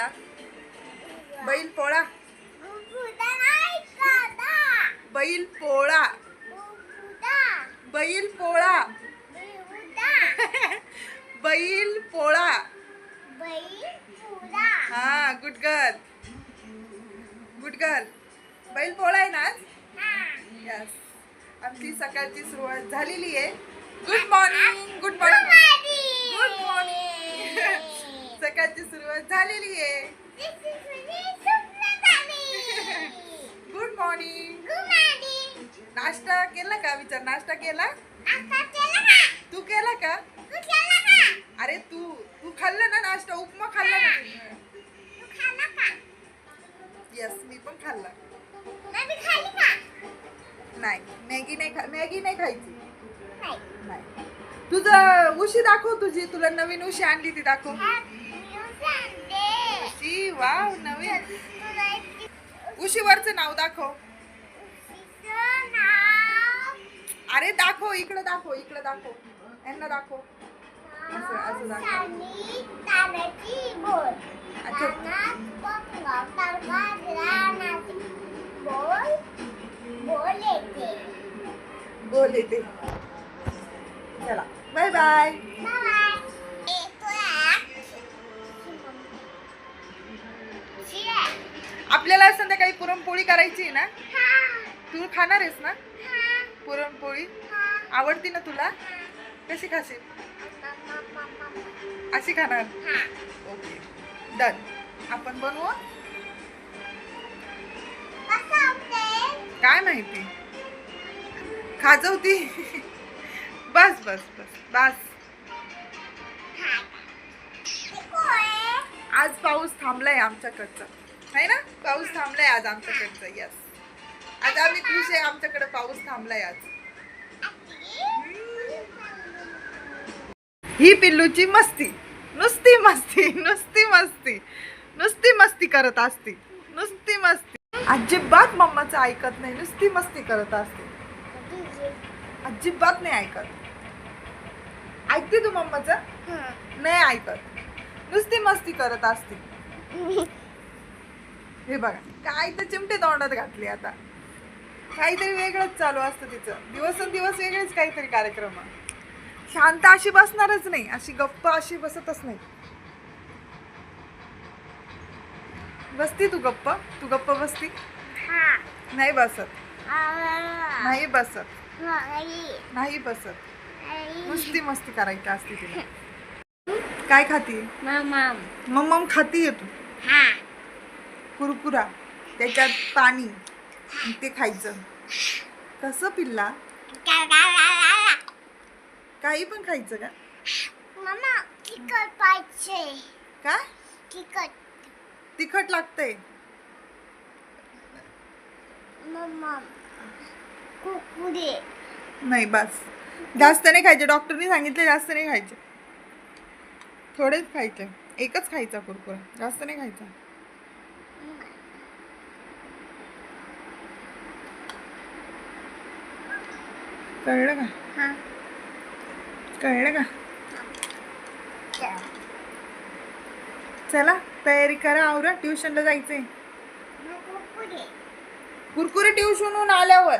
खाल्ला बैल पोळा. बैल पोळा. बैल पोळा. बैल पोळा. हा गुड गर्ल गुड गर्ल बैल पोळा आहे ना आमची सकाळची सुरुवात झालेली आहे. Good morning good morning good morning सकाळची सुरुवात झालेली आहे गुड मॉर्निंग नाश्ता केला का विचार नाश्ता केला? तू केला का? अरे तू तू खाल्लं ना नाश्ता? उपमा खाल्ला ना येस मी पण खाल्ला. नाही मॅगी नाही खा मॅगी नाही खायची. नाही. तुझं उशी दाखव तुझी तुला नवीन उशी आणली ती दाखव. उशी वाव नवीन. उशीवरचं नाव दाखव. अरे दाखव इकडं दाखव इकडं दाखव. यांना दाखव. असं असं दाखव. अच्छा. बोल येते. चला. बाय बाय आपल्याला संध्याकाळी पुरणपोळी करायची ना? तू खाणार आहेस ना? पुरणपोळी? आवडती ना तुला? कशी खाशील? अशी खाणार? ओके. डन. आपण बनवू? काय माहिती? खाजवती. बस बस बस बस. आज पाऊस थांबलाय आमच्याकडचा. आहे ना? पाऊस थांबलाय आज आमच्याकडचं. यस आता आम्ही खुश आहे आमच्याकडे पाऊस थांबलाय आज. ही पिल्लूची मस्ती. नुसती मस्ती नुसती मस्ती. नुसती मस्ती करत असती. नुसती मस्ती. अजिबात मम्माचं ऐकत नाही नुसती मस्ती करत असते. अजिबात नाही ऐकत. ऐकते तू मम्माचं? नाही ऐकत. नुसती मस्ती करत असते. हे बघा काय तर चिमटे तोंडात घातली आता. काहीतरी वेगळंच चालू असतं तिचं. दिवसेंदिवस वेगळेच काहीतरी कार्यक्रम. शांत अशी बसणारच नाही. अशी गप्प अशी बसतच नाही. बसती तू गप्प? तू गप्प बसती? नाही बसत. नाही बसत. नाही बसत. नुसती मस्ती करायची असते तिला. काय खाती? मम्मम खाती तू. कुरकुरा. त्याच्यात पाणी. ते खायचं. कसं पिल्ला? काही पण खायचं का? मामा तिखट पाहिजे. काय तिखट. तिखट लागतंय. नाही बस. जास्त नाही खायचे. डॉक्टरनी सांगितले जास्त नाही खायचे. थोडेच खायचे. एकच खायचा कुरकुरा. जास्त नाही खायचा. कळलं का? हा. कळलं का? चला तयारी करा आवरा ट्युशनला जायचंय. कुरकुरे. ट्युशनहून आल्यावर.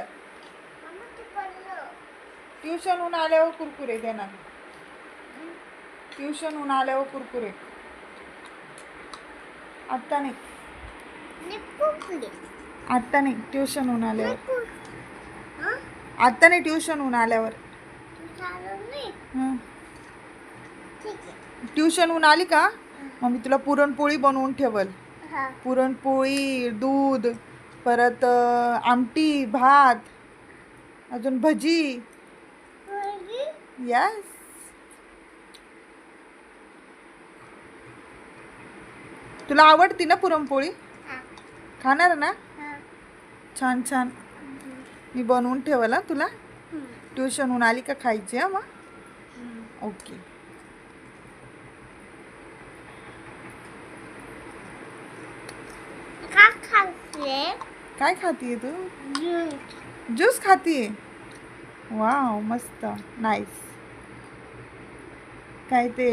मामा तू पडलं ट्युशनहून आल्यावर कुरकुरे देणार. ट्युशनहून आल्यावर कुरकुरे. आत्ता नाही. आत्ता नाही ट्युशनहून आल्यावर. कुक हा आत्ता नाही ट्युशनहून आल्यावर. हं. आहे ट्युशनहून आली का? मग मी तुला पुरणपोळी बनवून ठेवल. हा. पुरणपोळी दूध परत अं, आमटी भात अजून भजी. यस तुला आवडती ना पुरणपोळी? हा. खाणार ना? हा. छान छान. मी बनवून ठेवलं तुला. ट्युशनहून आली का खायची हा मग? ओके. काय खातीये तू? ज्यूस. खातीये? वाव मस्त. नाईस. काय ते?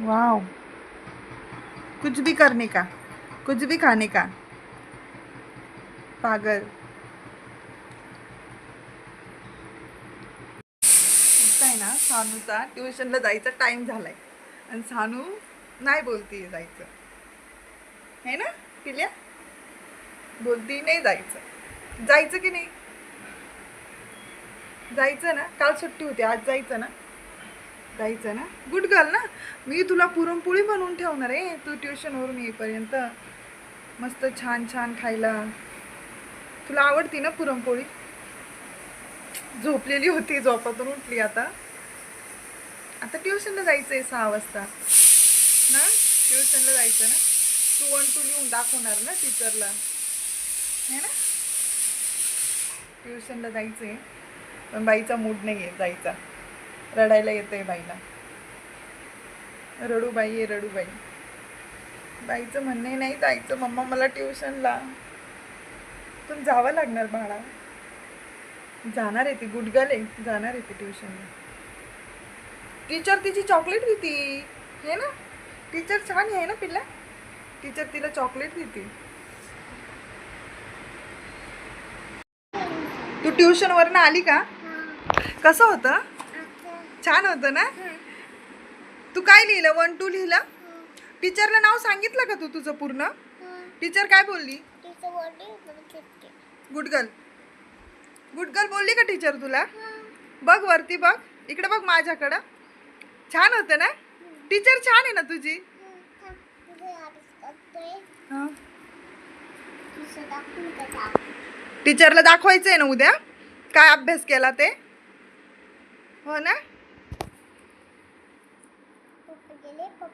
वाव. कुछ भी करने का कुछ भी खाने का। पागल। आहे ना सानूचा ट्युशनला जायचा टाइम झालाय. आणि सानू नाही बोलती जायचं. है ना पिल्या? बोलती नाही जायचं. जायचं की नाही? जायचं ना? काल सुट्टी होती आज जायचं ना? जायचं ना? गुड गर्ल ना? मी तुला पुरणपोळी बनवून ठेवणार आहे. तू ट्युशनवरून येईपर्यंत मस्त छान छान खायला. तुला आवडती ना पुरणपोळी? झोपलेली होती झोपातून उठली आता. आता ट्युशनला जायचं आहे सहा वाजता. ना? ट्युशनला जायचं ना? तू वन टू लिहून दाखवणार ना टीचरला है ना? ट्युशनला जायचं आहे पण बाईचा मूड नाही आहे जायचा. रडायला येतं आहे बाईला. रडूबाई आहे रडूबाई. बाईचं म्हणणे नाही जायचं मम्मा मला ट्युशनला. पण जावं लागणार बाळा. जाणार आहे ती गुडगल आहे जाणार आहे ती ट्युशनला. टीचर तिची चॉकलेट देती. हे ना? टीचर छान आहे ना पिल्ला? टीचर तिला चॉकलेट देते. तू ट्युशनवरनं आली का? कसं होतं? छान होतं ना? तू काय लिहिलं? वन टू लिहिलं? टीचरला नाव सांगितलं का तू तुझं पूर्ण? टीचर काय बोलली? गुडगल गुडगल बोलली का टीचर तुला? बघ वरती बघ. इकडे बघ माझ्याकडं. छान होतं ना? टीचर छान आहे ना तुझी? हं. टीचरला दाखवायचं आहे ना उद्या? काय अभ्यास केला ते? हो ना?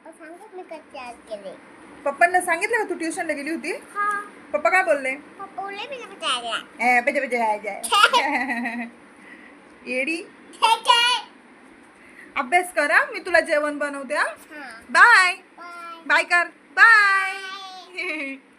पप्पा केले. पप्पांना सांगितलं का तू ट्युशनला गेली होती? हा. पप्पा काय बोलले? पप्पा बोलले मी विचारला ए, बजे बजे आहे, आहे. येडी. अभ्यास करा मी तुला जेवण बनवते हा. बाय. बाय. बाय कर. बाय.